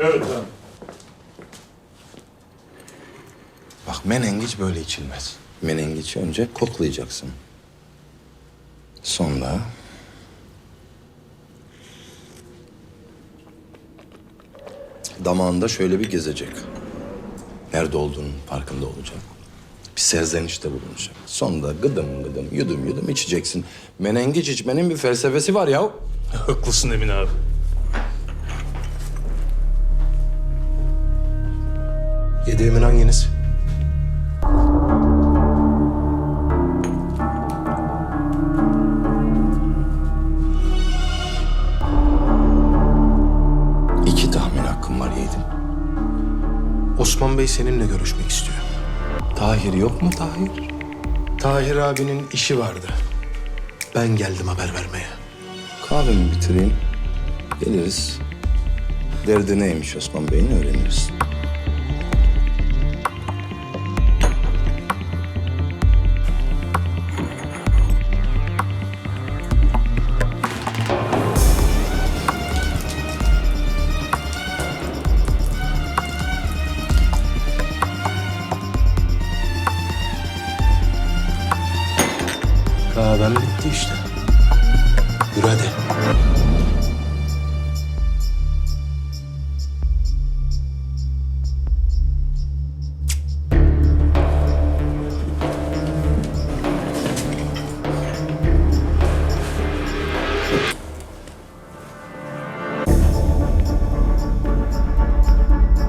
Evet abi. Bak menengiç böyle içilmez. Menengiçi önce koklayacaksın. Sonra... Damağında şöyle bir gezecek. Nerede olduğunun farkında olacak. Bir serzenişte bulunacak. Sonra gıdım gıdım, yudum yudum içeceksin. Menengiç içmenin bir felsefesi var ya. Haklısın Emin abi. Yediğimin hanginiz? İki tahmin hakkım var yedim. Osman Bey seninle görüşmek istiyor. Tahir yok mu Tahir? Tahir abinin işi vardı. Ben geldim haber vermeye. Kahvemi bitireyim. Geliriz. Derdi neymiş Osman Bey'in öğreniriz. Kahvem bitti işte. Yürü hadi.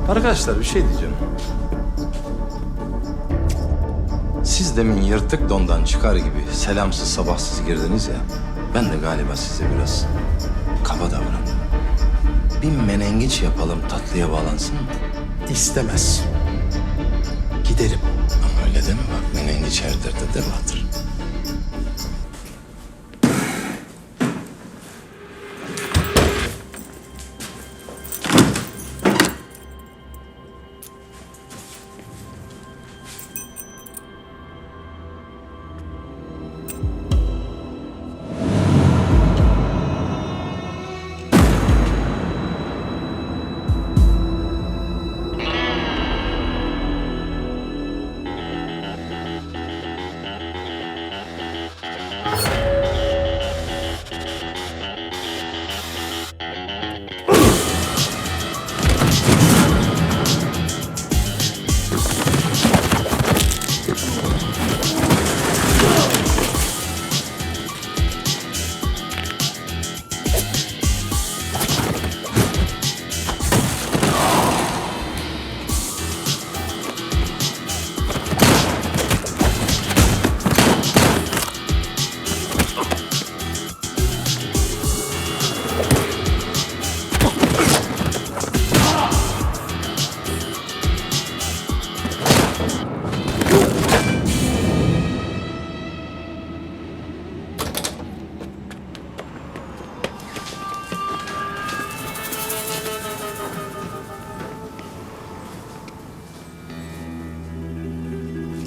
Arkadaşlar bir şey diyeceğim. Siz demin yırtık dondan çıkar gibi selamsız sabahsız girdiniz ya. Ben de galiba size biraz kaba davrandım. Bir menengiç yapalım tatlıya bağlansın mı? İstemez. Giderim. Ama öyle deme bak menengiç her derde devadır.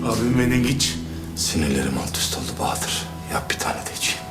Abim menengiç. Sinirlerim alt üst oldu Bahadır. Yap bir tane de içeyim.